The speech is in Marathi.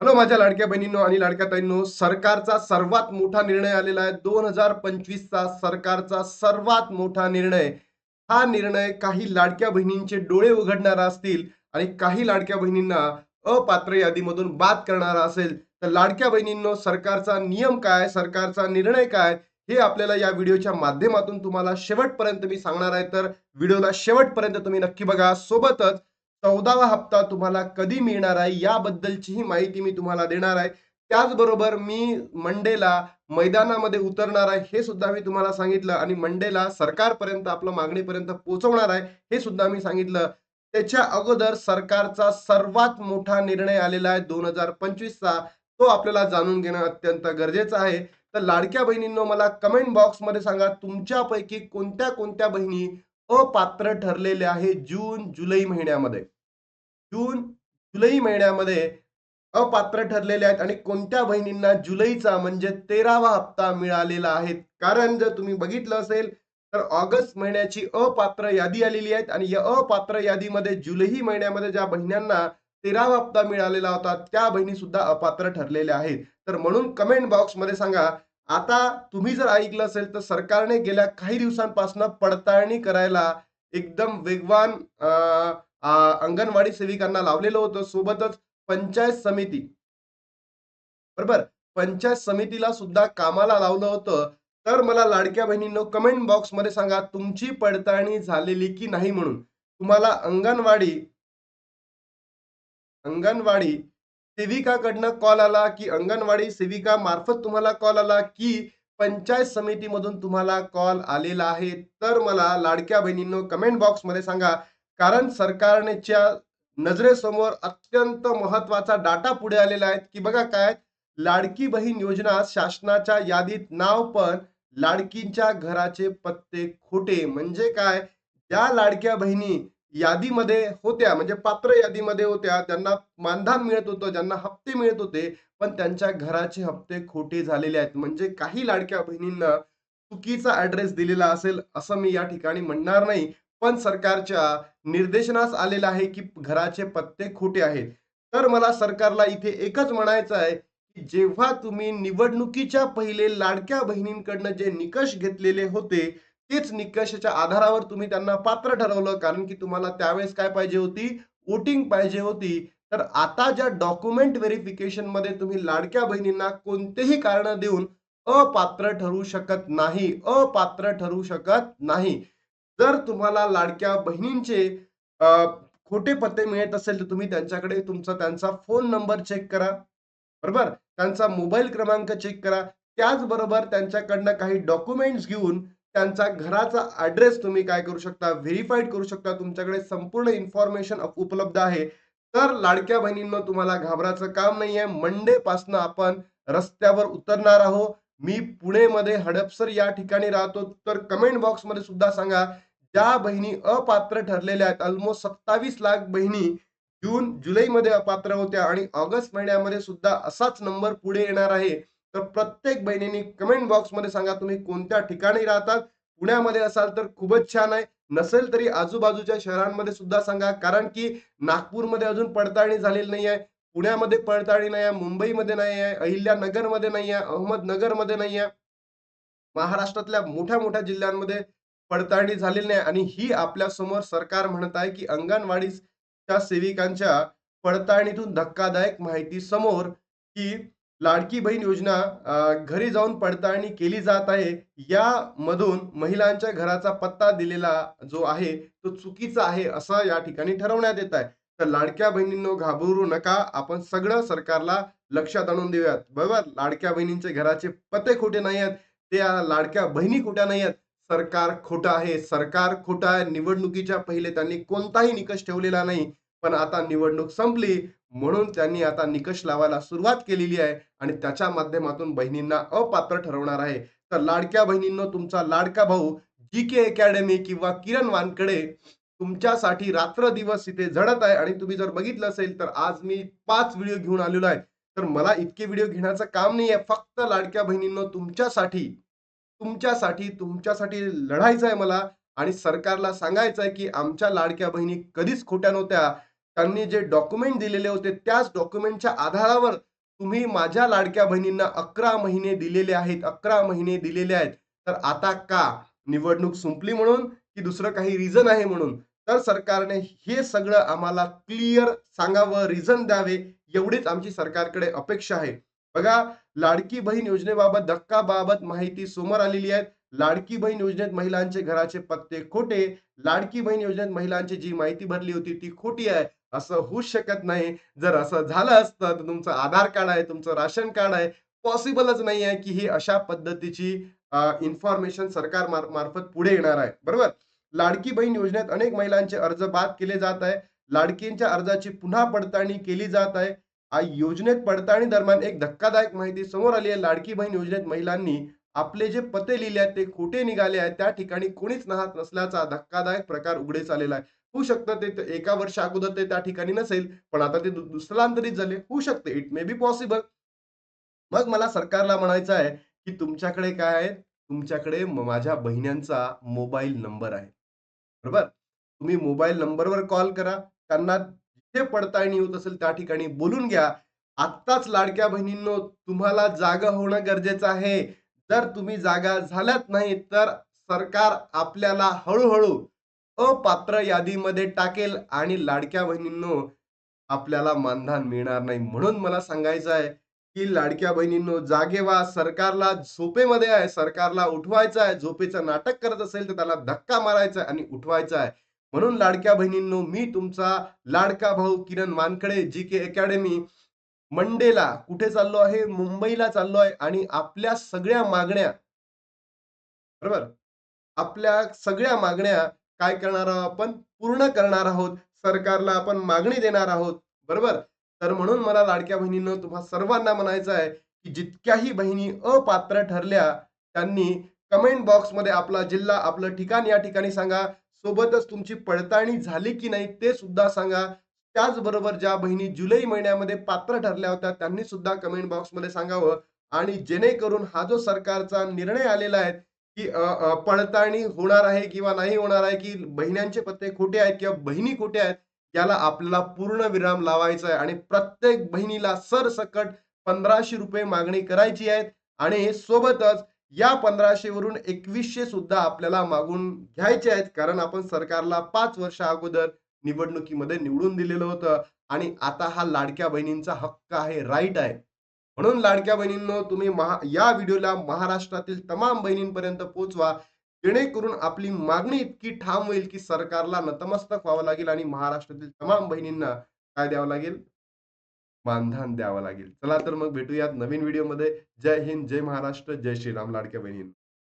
हॅलो माझ्या लाडक्या बहिणींनो आणि लाडक्या ताईंनो सरकारचा सर्वात मोठा निर्णय आलेला आहे. दोन हजार पंचवीसचा सरकारचा सर्वात मोठा निर्णय. हा निर्णय काही लाडक्या बहिणींचे डोळे उघडणारा असतील आणि काही लाडक्या बहिणींना अपात्र यादीमधून बाद करणारा असेल. तर लाडक्या बहिणींनो सरकारचा नियम काय? सरकारचा निर्णय काय? हे आपल्याला या व्हिडिओच्या माध्यमातून तुम्हाला शेवटपर्यंत मी सांगणार आहे. तर व्हिडिओला शेवटपर्यंत तुम्ही नक्की बघा. सोबतच चौदावा हप्ता तुम्हाला कधी मिळणार आहे? याबद्दलचीही माहिती मी तुम्हाला देणार आहे. त्याचबरोबर मी मंडेला मैदानामध्ये उतरणार आहे हे सुद्धा मी तुम्हाला सांगितलं. आणि मंडेला सरकारपर्यंत आपलं मागणीपर्यंत पोहोचवणार आहे हे सुद्धा मी सांगितलं. त्याच्या अगोदर सरकारचा सर्वात मोठा निर्णय आलेला आहे दोन हजार पंचवीसचा. तो आपल्याला जाणून घेणं अत्यंत गरजेचं आहे. तर लाडक्या बहिणींनो मला कमेंट बॉक्समध्ये सांगा तुमच्यापैकी कोणत्या कोणत्या बहिणी अपात्र ठरलेले आहे जून जुलै महिन्यामध्ये. जून जुलै महिन्यामध्ये अपात्र ठरलेले आहेत आणि कोणत्या बहिणींना जुलैचा म्हणजे तेरावा हप्ता मिळालेला आहे? कारण जर तुम्ही बघितलं असेल तर ऑगस्ट महिन्याची अपात्र यादी आलेली आहे आणि या अपात्र यादीमध्ये जुलै महिन्यामध्ये ज्या बहिणींना तेरावा हप्ता मिळालेला होता त्या बहिणी सुद्धा अपात्र ठरलेल्या आहेत. तर म्हणून कमेंट बॉक्समध्ये सांगा आता तुम्ही जर ऐकलं असेल तर सरकारने गेल्या काही दिवसांपासून पडताळणी करायला एकदम वेगवान अंगणवाडी सेविकांना लावलेलं होतं. सोबतच पंचायत समिती. बरोबर? पंचायत समितीला सुद्धा कामाला लावलं होतं. तर मला लाडक्या बहिणींनो कमेंट बॉक्समध्ये सांगा तुमची पडताळणी झालेली की नाही म्हणून? तुम्हाला अंगणवाडी अंगणवाडी सेविकाकडनं कॉल आला की अंगणवाडी सेविका मार्फत तुम्हाला कॉल आला की पंचायत समितीमधून तुम्हाला कॉल आलेला आहे. तर मला लाडक्या बहिणींनो कमेंट बॉक्समध्ये सांगा कारण सरकारनेच्या नजरेसमोर अत्यंत महत्त्वाचा डाटा पुढे आलेला आहे. की बघा काय लाडकी बहीण योजना शासनाच्या यादीत नाव पण लाडकींच्या घराचे पत्ते खोटे. म्हणजे काय ज्या लाडक्या बहिणी यादीमध्ये होत्या म्हणजे पात्र यादीमध्ये होत्या. त्यांना मानधन मिळत होतं ज्यांना हप्ते मिळत होते पण त्यांच्या घराचे हप्ते खोटे झालेले आहेत. म्हणजे काही लाडक्या बहिणींना चुकीचा ऍड्रेस दिलेला असेल असं मी या ठिकाणी म्हणणार नाही. पण सरकारच्या निर्देशनास आलेलं आहे की घराचे पत्ते खोटे आहेत. तर मला सरकारला इथे एकच म्हणायचं आहे की जेव्हा तुम्ही निवडणुकीच्या पहिले लाडक्या बहिणींकडनं जे निकष घेतलेले होते तेच निकषाच्या आधारावर तुम्ही त्यांना पात्र ठरवलं कारण की तुम्हाला त्यावेळेस काय पाहिजे होती? वोटिंग पाहिजे होती. तर आता ज्या डॉक्युमेंट व्हेरिफिकेशनमध्ये तुम्ही लाडक्या बहिणींना कोणतेही कारण देऊन अपात्र ठरू शकत नाही अपात्र ठरू शकत नाही. जर तुम्हाला लाडक्या बहिणींचे खोटे पत्ते मिळत असेल तर तुम्ही त्यांच्याकडे तुमचा त्यांचा फोन नंबर चेक करा. बरोबर? त्यांचा मोबाईल क्रमांक चेक करा. त्याचबरोबर त्यांच्याकडनं काही डॉक्युमेंट्स घेऊन त्यांचा घराचा ऍड्रेस तुम्ही काय करू शकता व्हेरीफाईड करू शकता. तुमच्याकडे संपूर्ण इन्फॉर्मेशन उपलब्ध आहे. तर लाडक्या बहिणींना तुम्हाला घाबरायचं काम नाहीये. मंडे पासन आपण रस्त्यावर उतरणार आहोत. मी पुणेमध्ये हडपसर या ठिकाणी राहतो. तर कमेंट बॉक्समध्ये सुद्धा सांगा ज्या बहिणी अपात्र ठरलेल्या आहेत ऑलमोस्ट सत्तावीस लाख बहिणी जून जुलैमध्ये अपात्र होत्या आणि ऑगस्ट महिन्यामध्ये सुद्धा असाच नंबर पुढे येणार आहे. तर प्रत्येक बहिणींनी कमेंट बॉक्समध्ये सांगा तुम्ही कोणत्या ठिकाणी राहतात पुण्यामध्ये असाल तर खूपच छान आहे. नसेल तरी आजूबाजूच्या शहरांमध्ये सुद्धा सांगा कारण की नागपूरमध्ये अजून पडताळणी झालेली नाही आहे पुण्यामध्ये पडताळणी नाही आहे मुंबईमध्ये नाही आहे अहिल्यानगरमध्ये नाही आहे अहमदनगरमध्ये नाही आहे महाराष्ट्रातल्या मोठ्या मोठ्या जिल्ह्यांमध्ये पडताळणी झालेली नाही आणि ही आपल्यासमोर सरकार म्हणत आहे की अंगणवाडीच्या सेविकांच्या पडताळणीतून धक्कादायक माहिती समोर की लाडकी बहीण योजना घरी जाऊन पडताळणी केली जात आहे. यामधून महिलांच्या घराचा पत्ता दिलेला जो आहे तो चुकीचा आहे असं या ठिकाणी ठरवण्यात येत आहे. तर लाडक्या बहिणींनो घाबरू नका. आपण सगळं सरकारला लक्षात आणून देऊयात. बरोबर? लाडक्या बहिणींचे घराचे पत्ते खोटे नाही आहेत. त्या लाडक्या बहिणी खोट्या नाही आहेत. सरकार खोटं आहे. सरकार खोटं आहे. निवडणुकीच्या पहिले त्यांनी कोणताही निकष ठेवलेला नाही. पण आता निवडणूक संपली म्हणून त्यांनी आता निकष लावायला सुरुवात केलेली आहे आणि त्याच्या माध्यमातून बहिणींना अपात्र ठरवणार आहे. तर लाडक्या बहिणींना तुमचा लाडका भाऊ जी के अकॅडमी किंवा किरण वानकडे तुमच्यासाठी रात्र दिवस इथे झडत आहे आणि तुम्ही जर बघितलं असेल तर आज मी पाच व्हिडिओ घेऊन आलेलो आहे. तर मला इतके व्हिडिओ घेण्याचं काम नाही आहे फक्त लाडक्या बहिणींनो तुमच्यासाठी तुमच्यासाठी तुमच्यासाठी लढायचं आहे मला आणि सरकारला सांगायचं आहे की आमच्या लाडक्या बहिणी कधीच खोट्या नव्हत्या. त्यांनी जे डॉक्युमेंट दिलेले होते त्याच डॉक्युमेंटच्या आधारावर तुम्ही माझ्या लाडक्या बहिणींना अकरा महिने दिलेले आहेत अकरा महिने दिलेले आहेत. तर आता का? निवडणूक संपली म्हणून की दुसरं काही रिझन आहे म्हणून? तर सरकारने हे सगळं आम्हाला क्लिअर सांगावं रिझन द्यावे एवढीच आमची सरकारकडे अपेक्षा आहे. बघा लाडकी बहीण योजनेबाबत धक्काबाबत माहिती समोर आलेली आहे. लाडकी बहीण योजनेत महिलांचे घराचे पत्ते खोटे. लाडकी बहीण योजनेत महिलांची जी माहिती भरली होती ती खोटी आहे. असं होऊच शकत नाही. जर असं झालं असतं तर तुमचं आधार कार्ड आहे तुमचं राशन कार्ड आहे. पॉसिबलच नाही आहे की ही अशा पद्धतीची इन्फॉर्मेशन सरकार मार- मार्फत पुढे येणार आहे. बरोबर? लाडकी बहीण योजनेत अनेक महिलांचे अर्ज बाद केले जात आहे. लाडकींच्या अर्जाची पुन्हा पडताळणी केली जात आहे. योजनेत पडताळणी दरम्यान एक धक्कादायक माहिती समोर आली आहे. लाडकी बहीण योजनेत महिलांनी आपले जे पते लिहिले आहेत ते खोटे निघाले आहेत. त्या ठिकाणी कोणीच नाहत नसल्याचा धक्कादायक प्रकार उघडे आलेला आहे. होऊ शकतं ते एका वर्षा अगोदर ते त्या ठिकाणी नसेल पण आता ते दुसरांतरित झाले होऊ शकते इट मे बी पॉसिबल मग मला सरकारला म्हणायचं आहे की तुमच्याकडे काय आहे? तुमच्याकडे माझ्या बहिण्यांचा मोबाईल नंबर आहे. बरोबर? तुम्ही मोबाईल नंबरवर कॉल करा त्यांना जिथे पडताळणी होत असेल त्या ठिकाणी बोलून घ्या. आत्ताच लाडक्या बहिणींनो तुम्हाला जागा होणं गरजेचं आहे. जर तुम्ही जागा झाल्यात नाही तर सरकार आपल्याला हळूहळू अपात्र यादीमध्ये टाकेल आणि लाडक्या बहिणींनो आपल्याला मानधन मिळणार नाही. म्हणून मला सांगायचं आहे की लाडक्या बहिणींनो जागे व्हा सरकारला झोपेमध्ये आहे. सरकारला उठवायचं आहे. झोपेचं नाटक करत असेल तर त्याला धक्का मारायचा आहे आणि उठवायचा आहे. म्हणून लाडक्या बहिणींनो मी तुमचा लाडका भाऊ किरण मानकडे जी के अकॅडमी मंडेला कुठे चाललो आहे? मुंबईला चाललो आहे आणि आपल्या सगळ्या मागण्या बरोबर? आपल्या सगळ्या मागण्या काय करणार आहोत आपण? पूर्ण करणार आहोत. सरकारला आपण मागणी देणार आहोत. बरोबर? तर म्हणून मला लाडक्या बहिणीनं तुम्हा सर्वांना म्हणायचं आहे की जितक्याही बहिणी अपात्र ठरल्या त्यांनी कमेंट बॉक्समध्ये आपला जिल्हा आपलं ठिकाण या ठिकाणी सांगा. सोबतच तुमची पडताळणी झाली की नाही ते सुद्धा सांगा. त्याचबरोबर ज्या बहिणी जुलै महिन्यामध्ये पात्र ठरल्या होत्या त्यांनी सुद्धा कमेंट बॉक्समध्ये सांगावं. आणि जेणेकरून हा जो सरकारचा निर्णय आलेला आहे की पडताळणी होणार आहे किंवा नाही होणार आहे की बहिण्यांचे पत्ते खोटे आहेत किंवा बहिणी खोटे आहेत याला आपल्याला पूर्ण विराम लावायचा आहे. आणि प्रत्येक बहिणीला सरसकट पंधराशे रुपये मागणी करायची आहे आणि सोबतच या पंधराशे वरून एकवीसशे सुद्धा आपल्याला मागून घ्यायचे आहेत. कारण आपण सरकारला पाच वर्ष अगोदर निवडणुकीमध्ये निवडून दिलेलं होतं. आणि आता हा लाडक्या बहिणींचा हक्क आहे राईट आहे. म्हणून लाडक्या बहिणींनो तुम्ही महा या व्हिडिओला महाराष्ट्रातील तमाम बहिणींपर्यंत पोहोचवा. जेणेकरून आपली मागणी इतकी ठाम होईल की सरकारला नतमस्तक व्हावं लागेल आणि महाराष्ट्रातील तमाम बहिणींना काय द्यावं लागेल? मानधन द्यावं लागेल. चला तर मग भेटूयात नवीन व्हिडिओमध्ये. जय हिंद जय महाराष्ट्र जय श्रीराम लाडक्या बहिणींना.